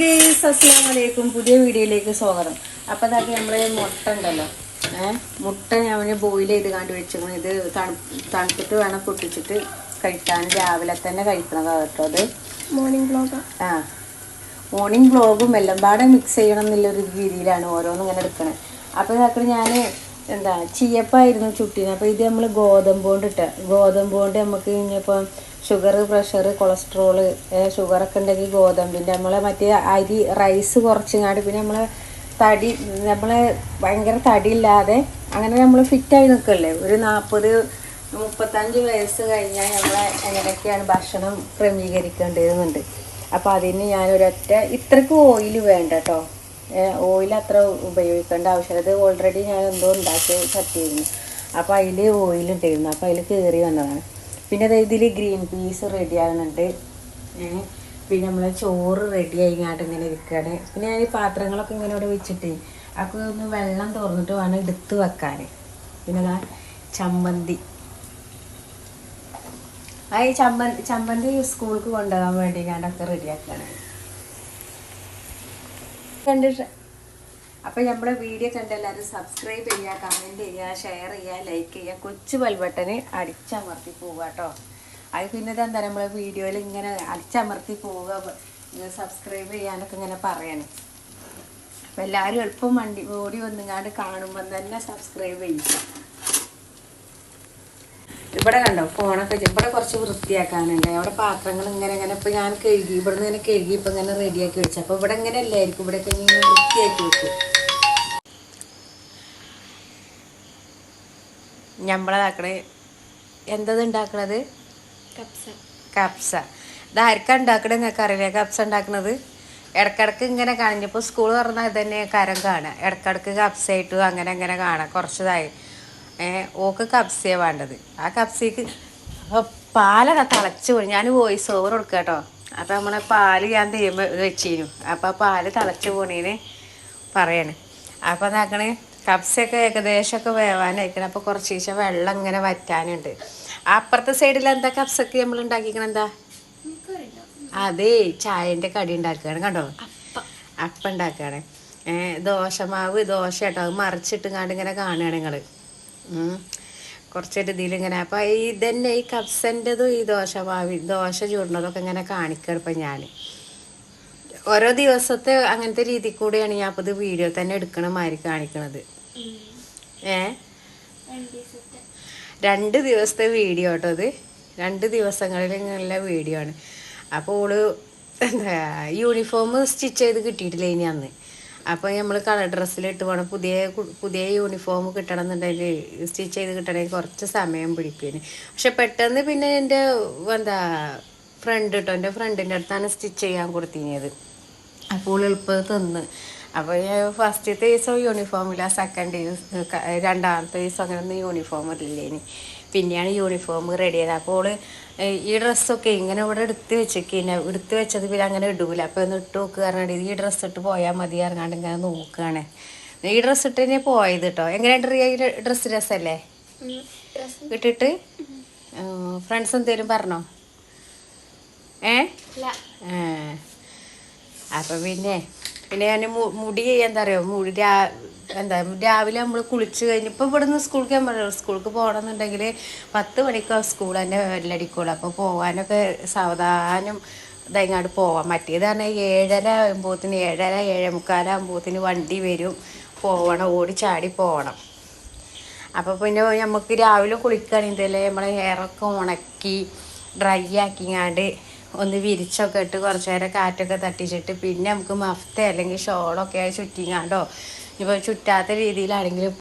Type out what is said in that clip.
Guys അസ്സാം വലൈക്കും പുതിയ വീഡിയോയിലേക്ക് സ്വാഗതം. അപ്പം അതൊക്കെ നമ്മുടെ മുട്ട ഉണ്ടല്ലോ. ഏഹ് മുട്ട ഞാൻ ബോയിൽ ചെയ്ത് കണ്ടു വെച്ചിരുന്നു ഇത് തണു തണുത്തിട്ട് വേണം പൊട്ടിച്ചിട്ട് കഴിക്കാൻ. രാവിലെ തന്നെ കഴിക്കണതാണ് കേട്ടോ അത്. മോർണിംഗ് ബ്ലോഗ് ആ. മോർണിംഗ് ബ്ലോഗും എല്ലാം പാടെ മിക്സ് ചെയ്യണം എന്നുള്ളൊരു രീതിയിലാണ് ഓരോന്നും ഇങ്ങനെ എടുക്കണത് അപ്പോൾ ഇതാക്കി ഞാൻ എന്താ ചീയപ്പായിരുന്നു ചുട്ടിന്. അപ്പോൾ ഇത് നമ്മൾ ഗോതമ്പ് കൊണ്ട് ഇട്ട. ഗോതമ്പ് കൊണ്ട് നമുക്ക് ഇനിയിപ്പം ഷുഗർ പ്രഷർ കൊളസ്ട്രോൾ ഷുഗറൊക്കെ ഉണ്ടെങ്കിൽ ഗോതമ്പിന്റെ നമ്മളെ മറ്റേ അരി റൈസ് കുറച്ചിങ്ങാണ്ട് പിന്നെ നമ്മളെ തടി നമ്മളെ ഭയങ്കര തടിയില്ലാതെ അങ്ങനെ നമ്മൾ ഫിറ്റായി നിൽക്കല്ലേ ഒരു നാൽപ്പത് മുപ്പത്തഞ്ച് വയസ്സ് കഴിഞ്ഞാൽ നമ്മളെ എങ്ങനെയൊക്കെയാണ് ഭക്ഷണം ക്രമീകരിക്കേണ്ടതെന്നുണ്ട്. അപ്പോൾ അതിന് ഞാനൊരൊറ്റ ഇത്രക്ക് ഓയിൽ വേണ്ട കേട്ടോ ഓയിൽ അത്ര ഉപയോഗിക്കേണ്ട ആവശ്യമില്ല. അത് ഓൾറെഡി ഞാൻ എന്തോ ഉണ്ടാക്കി ചട്ടിയിരുന്നു അപ്പോൾ അതിൽ ഓയിൽ ഉണ്ടായിരുന്നു അപ്പോൾ അതിൽ കയറി വന്നതാണ്. പിന്നെ അതായത് ഇതിൽ ഗ്രീൻ പീസ് റെഡി ആകുന്നുണ്ട് പിന്നെ നമ്മൾ ചോറ് റെഡി ആയിങ്ങാട്ട് ഇങ്ങനെ ഇരിക്കുകയാണ് പിന്നെ ഞാൻ ഈ പാത്രങ്ങളൊക്കെ ഇങ്ങനെ ഇവിടെ വെച്ചിട്ട് അപ്പോൾ ഒന്ന് വെള്ളം തുറന്നിട്ട് വേണം എടുത്ത് വെക്കാൻ പിന്നെ ദാ ചമ്മന്തി. ആ ഈ ചമ്മന്തി ചമ്മന്തി സ്കൂൾക്ക് കൊണ്ടുപോകാൻ വേണ്ടി ഞാനൊക്കെ റെഡിയാക്കാണ് കണ്ടിട്ട് അപ്പം നമ്മുടെ വീഡിയോ കണ്ട എല്ലാവരും സബ്സ്ക്രൈബ് ചെയ്യുക കമന്റ് ചെയ്യുക ഷെയർ ചെയ്യുക ലൈക്ക് ചെയ്യുക കൊച്ചു ബെൽബട്ടന് അടിച്ചമർത്തി പോവുക കേട്ടോ അത് പിന്നെ എന്താ നമ്മളെ വീഡിയോയിൽ ഇങ്ങനെ അടിച്ചമർത്തി പോവുക സബ്സ്ക്രൈബ് ചെയ്യാനൊക്കെ ഇങ്ങനെ പറയണം. അപ്പം എല്ലാവരും എളുപ്പം വണ്ടി ഓടി വന്നുങ്ങാണ്ട് കാണുമ്പോൾ തന്നെ സബ്സ്ക്രൈബ് ചെയ്യുക ഇവിടെ കണ്ടോ ഫോണൊക്കെ ഇവിടെ കുറച്ച് വൃത്തിയാക്കാനുണ്ട്. അവിടെ പാത്രങ്ങൾ ഇങ്ങനെ ഇങ്ങനെ ഇപ്പൊ ഞാൻ കഴുകി ഇവിടെ നിന്ന് ഇങ്ങനെ കഴുകി ഇപ്പൊ ഇങ്ങനെ റെഡിയാക്കി വെച്ചു. അപ്പൊ ഇവിടെ ഇങ്ങനെ അല്ലായിരിക്കും ഇവിടെ ഒക്കെ ഇങ്ങനെ വൃത്തിയാക്കി വെക്കും. ഞമ്മളതാക്കണേ. എന്തത് ഉണ്ടാക്കണത് കപ്സ കപ്സ ഉണ്ടാക്കണത് നിങ്ങൾക്ക് അറിയില്ല കപ്സ ഉണ്ടാക്കണത് ഇടക്കിടക്ക് ഇങ്ങനെ കാണിഞ്ഞപ്പോൾ സ്കൂൾ തുറന്നാൽ ഇത് തന്നെ കരം കാണുക ഇടക്കിടക്ക് കപ്സയായിട്ടും അങ്ങനെ അങ്ങനെ കാണാം. കുറച്ചതായി. ഓക്ക് കപ്സയാണ് വേണ്ടത്. ആ കപ്സയ്ക്ക് പാലൊക്കെ തിളച്ച് പോയി. ഞാൻ വോയിസ് ഓവർ കൊടുക്കുക കേട്ടോ. അപ്പം നമ്മളെ പാൽ ഞാൻ തീരുമ്പോൾ വെച്ചിരുന്നു അപ്പം ആ പാൽ തിളച്ച് പോണേന് പറയണേ. അപ്പം അതാക്കണേ കപ്സയൊക്കെ ഏകദേശമൊക്കെ വേവാനായിരിക്കണം. അപ്പോൾ കുറച്ച് ദിവസം വെള്ളം ഇങ്ങനെ വറ്റാനുണ്ട്. അപ്പുറത്തെ സൈഡിൽ എന്താ കപ്സൊക്കെ നമ്മൾ ഉണ്ടാക്കിക്കണം എന്താ? അതേ ചായന്റെ കടി ഉണ്ടാക്കുകയാണ് കണ്ടോ? അപ്പം ഉണ്ടാക്കുകയാണ് ദോശമാവ് ദോശ കേട്ടോ. അത് മറിച്ചിട്ട് കണ്ട് ഇങ്ങനെ കാണുകയാണ് നിങ്ങൾ കുറച്ചൊരു ഇതിലിങ്ങനെ അപ്പോൾ ഇതന്നെ ഈ കപ്സന്റെതും ഈ ദോശമാവി ദോശ ചൂടുന്നതൊക്കെ ഇങ്ങനെ കാണിക്കുക ഇപ്പം ഞാൻ ഓരോ ദിവസത്തെ അങ്ങനത്തെ രീതി കൂടെയാണ് ഞാൻ അപ്പോൾ ഇത് വീഡിയോ തന്നെ എടുക്കണ മാതിരി കാണിക്കണത്. ഏ? രണ്ട് ദിവസത്തെ. വീഡിയോ കേട്ടോ അത്. രണ്ട് ദിവസങ്ങളിൽ ഇങ്ങനെയുള്ള വീഡിയോ ആണ്. അപ്പോൾ ഓൾ എന്താ യൂണിഫോം സ്റ്റിച്ച് ചെയ്ത് കിട്ടിയിട്ടില്ല ഇനി അന്ന്. അപ്പോൾ നമ്മൾ കളർ ഡ്രസ്സിലിട്ട് പോകണം പുതിയ പുതിയ യൂണിഫോം കിട്ടണം എന്നുണ്ടെങ്കിൽ സ്റ്റിച്ച് ചെയ്ത് കിട്ടണമെങ്കിൽ കുറച്ച് സമയം പിടിക്കും. പക്ഷെ പെട്ടെന്ന് പിന്നെ എന്റെ എന്താ ഫ്രണ്ട് കേട്ടോ എന്റെ ഫ്രണ്ടിന്റെ അടുത്താണ് സ്റ്റിച്ച് ചെയ്യാൻ കൊടുത്തിനിയത് അപ്പോൾ എളുപ്പം തിന്ന്. അപ്പോൾ ഫസ്റ്റത്തെ ദിവസം യൂണിഫോമില്ല സെക്കൻഡ് ദിവസം രണ്ടാമത്തെ ദിവസം അങ്ങനെ ഒന്നും യൂണിഫോം ഇല്ലേനി പിന്നെയാണ് യൂണിഫോം റെഡി ചെയ്തത്. അപ്പോൾ ഈ ഡ്രസ്സൊക്കെ ഇങ്ങനെ ഇവിടെ എടുത്ത് വെച്ചേക്കിനെ. എടുത്ത് വെച്ചത് പിന്നെ അങ്ങനെ ഇടൂല. അപ്പോൾ ഒന്ന് ഇട്ട് നോക്കുക പറഞ്ഞാൽ ഈ ഡ്രസ്സ് ഇട്ട് പോയാൽ മതി ഇറങ്ങാണ്ട് ഇങ്ങനെ നോക്കുകയാണ് ഈ ഡ്രസ്സ് ഇട്ട് തന്നെ പോയത് കേട്ടോ എങ്ങനെയുണ്ട് റിയ ഈ ഡ്രസ്സ് രസമല്ലേ ഇട്ടിട്ട്? ഫ്രണ്ട്സ് എന്തേലും പറഞ്ഞോ? ഏ? ആ. അപ്പൊ പിന്നെ പിന്നെ ഞാൻ മുടി എന്താ പറയുക മുടി എന്താ രാവിലെ നമ്മൾ കുളിച്ച് കഴിഞ്ഞ് ഇപ്പം ഇവിടുന്ന് സ്കൂൾക്ക് ഞാൻ പറഞ്ഞു സ്കൂൾക്ക് പോകണമെന്നുണ്ടെങ്കിൽ പത്ത് മണിക്കോ സ്കൂൾ തന്നെ വെല്ലടിക്കുള്ളൂ അപ്പോൾ പോകാനൊക്കെ സാവധാനം ഇതങ്ങാണ്ട് പോവാം. മറ്റേത് പറഞ്ഞാൽ ഏഴര ആകുമ്പോത്തിന് ഏഴര ഏഴേ മുക്കാലാകുമ്പോത്തിന് വണ്ടി വരും. പോവണം ഓടി ചാടി പോകണം അപ്പോൾ പിന്നെ നമുക്ക് രാവിലെ കുളിക്കുകയാണെങ്കിൽ നമ്മളെ ഹെയറൊക്കെ ഉണക്കി ഡ്രൈ ആക്കിങ്ങാണ്ട് ഒന്ന് വിരിച്ചൊക്കെ ഇട്ട് കുറച്ച് നേരം കാറ്റൊക്കെ തട്ടിച്ചിട്ട് പിന്നെ നമുക്ക് മഫ്ത അല്ലെങ്കിൽ ഷോളൊക്കെ ചുറ്റിങ്ങാണ്ടോ. ഇപ്പോൾ ചുറ്റാത്ത രീതിയിലാണെങ്കിൽ